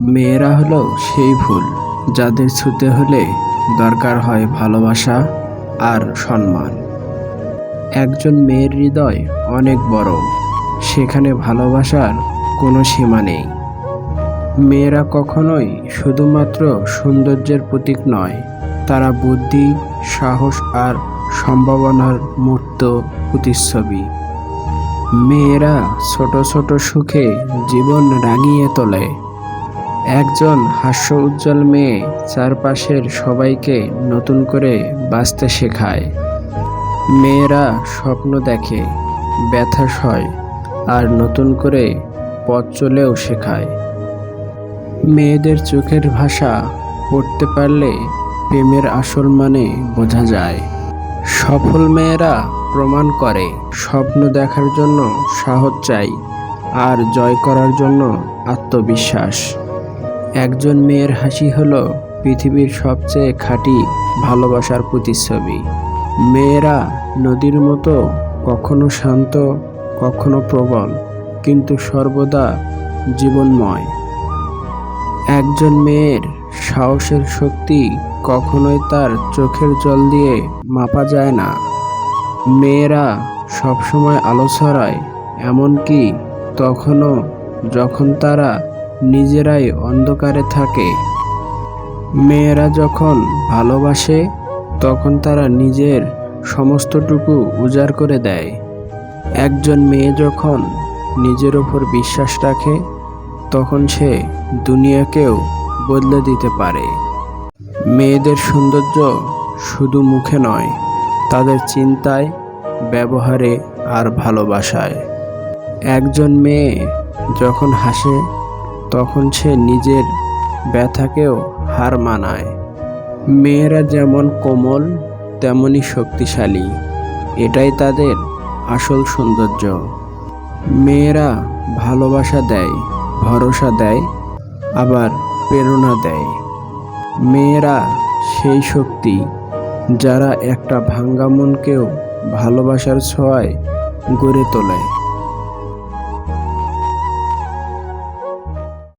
মেয়েরা হলো সেই ফুল যাদের ছুতে হলে দরকার হয় ভালোবাসা আর সম্মান। একজন মেয়ের হৃদয় অনেক বড়, সেখানে ভালোবাসার কোনো সীমা নেই। মেয়েরা কখনোই শুধুমাত্র সৌন্দর্যের প্রতীক নয়, তারা বুদ্ধি, সাহস আর সম্ভাবনার মূর্ত প্রতিচ্ছবি। মেয়েরা ছোট ছোট সুখে জীবন রাঙিয়ে তোলে। একজন হাস্য উজ্জ্বল মেয়ে চারপাশের সবাইকে নতুন করে বাঁচতে শেখায়। মেয়েরা স্বপ্ন দেখে, ব্যথা সয় আর নতুন করে পথ চলেও শেখায়। মেয়েদের চোখের ভাষা পড়তে পারলে প্রেমের আসল মানে বোঝা যায়। সফল মেয়েরা প্রমাণ করে, স্বপ্ন দেখার জন্য সাহস চাই আর জয় করার জন্য আত্মবিশ্বাস। একজন মেয়ের হাসি হলো পৃথিবীর সবচেয়ে খাঁটি ভালোবাসার প্রতিচ্ছবি। মেয়েরা নদীর মতো কখনো শান্ত, কখনো প্রবল, কিন্তু সর্বদা জীবনময়। একজন মেয়ের সাহসের শক্তি কখনোই তার চোখের জল দিয়ে মাপা যায় না। মেয়েরা সবসময় আলো ছড়ায়, এমনকি তখনও যখন তারা নিজেরাই অন্ধকারে থাকে। মেয়েরা যখন ভালোবাসে, তখন তারা নিজের সমস্তটুকু উজাড় করে দেয়। একজন মেয়ে যখন নিজের ওপর বিশ্বাস রাখে, তখন সে দুনিয়াকেও বদলে দিতে পারে। মেয়েদের সৌন্দর্য শুধু মুখে নয়, তাদের চিন্তায়, ব্যবহারে আর ভালোবাসায়। একজন মেয়ে যখন হাসে তখন সে নিজের ব্যথাকেও হার মানায়। মেয়েরা যেমন কোমল তেমনই শক্তিশালী। এটাই তাদের আসল সৌন্দর্য। মেয়েরা ভালোবাসা দেয়, ভরসা দেয়, আবার প্রেরণা দেয়। মেয়েরা সেই শক্তি যারা একটা ভাঙ্গা মনকেও ভালোবাসার ছোঁয়ায় গড়ে তোলে।